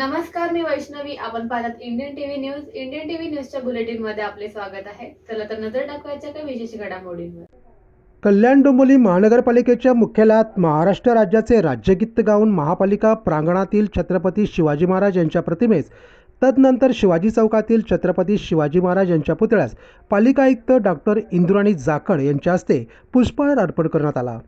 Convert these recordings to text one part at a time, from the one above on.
नमस्कार मी वैष्णवी. आपण पाहतात Indian TV news Indian TV न्यूजच्या बुलेटिनमध्ये आपले स्वागत आहे. चला तर नजर टाकवायच्या काही विशेष घडामोडींवर. कल्याण डोंबिवली महानगरपालिकेच्या मुख्यालयात महाराष्ट्र राज्याचे राज्यगीत गाऊन महापालिका प्रांगणातील छत्रपती शिवाजी महाराज यांच्या प्रतिमेस तदनंतर शिवाजी चौकातील छत्रपती शिवाजी महाराज यांच्या पुतळ्यास पालिका आयुक्त डॉक्टर इंद्राणी जाखड यांच्या हस्ते पुष्पहार अर्पण करण्यात आला.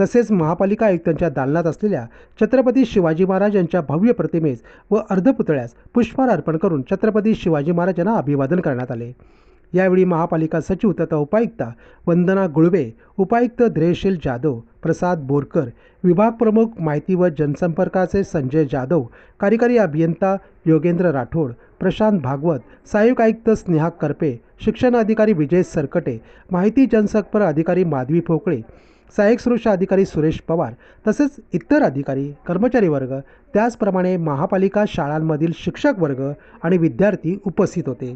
तसेच महापालिका आयुक्तांच्या दालनात असलेल्या छत्रपती शिवाजी महाराज यांच्या भव्य प्रतिमेस व अर्धपुतळ्यास पुष्पहार अर्पण करून छत्रपती शिवाजी महाराज यांना अभिवादन करण्यात आले. यावेळी महापालिका सचिव तथा उपायुक्ता वंदना गुळवे उपायुक्त धैर्यशील जाधव प्रसाद बोरकर विभाग प्रमुख माहिती व जनसंपर्काचे संजय जाधव कार्यकारी अभियंता योगेंद्र राठोड प्रशांत भागवत सहाय्यक आयुक्त स्नेहा करपे शिक्षण अधिकारी विजय सरकटे माहिती जनसंपर्क अधिकारी माधवी फोकळे सहाय्यक सुरक्षा अधिकारी सुरेश पवार तसेच इतर अधिकारी कर्मचारी वर्ग त्याचप्रमाणे महापालिका शाळांमधील शिक्षक वर्ग आणि विद्यार्थी उपस्थित होते.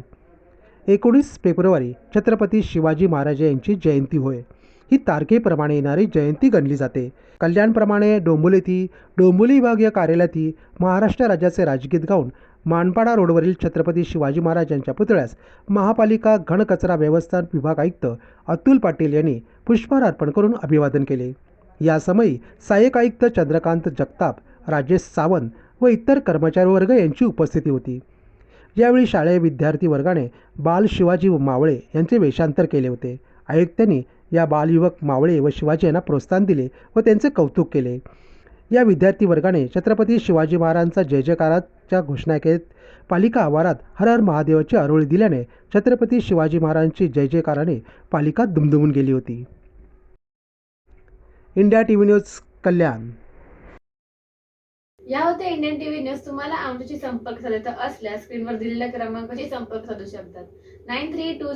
एकोणीस फेब्रुवारी छत्रपती शिवाजी महाराज यांची जयंती होय. ही तारखेप्रमाणे येणारी जयंती गणली जाते. कल्याणप्रमाणे डोंबोलीती डोंबोली विभागीय कार्यालयातही महाराष्ट्र राज्याचे राजगीत गाऊन मानपाडा रोडवरील छत्रपती शिवाजी महाराज यांच्या पुतळ्यास महापालिका घनकचरा व्यवस्थापन विभाग आयुक्त अतुल पाटील यांनी पुष्पहार अर्पण करून अभिवादन केले. यासमयी सहाय्यक आयुक्त चंद्रकांत जगताप राजेश सावंत व इतर कर्मचारी वर्ग यांची उपस्थिती होती. यावेळी शालेय विद्यार्थी वर्गाने बाल शिवाजी मावळे यांचे वेषांतर केले होते. आयुक्तांनी या बालयुवक मावळे व शिवाजी यांना प्रोत्साहन दिले व त्यांचे कौतुक केले. या विद्यार्थी वर्गाने छत्रपती शिवाजी महाराजांचा जय जयकाराच्या घोषणा केत पालिका आवारात हर हर महादेवाची आरोळी दिल्याने छत्रपती शिवाजी महाराजांची जय जयकाराने पालिका दुमदुमून गेली होती. India T V news Kalyan. या होत्या इंडियन टीव्ही न्यूज. तुम्हाला आमच्याशी संपर्क साधायचा असल्यास स्क्रीनवर दिलेल्या क्रमांकाशी संपर्क साधू शकतात. Nine three to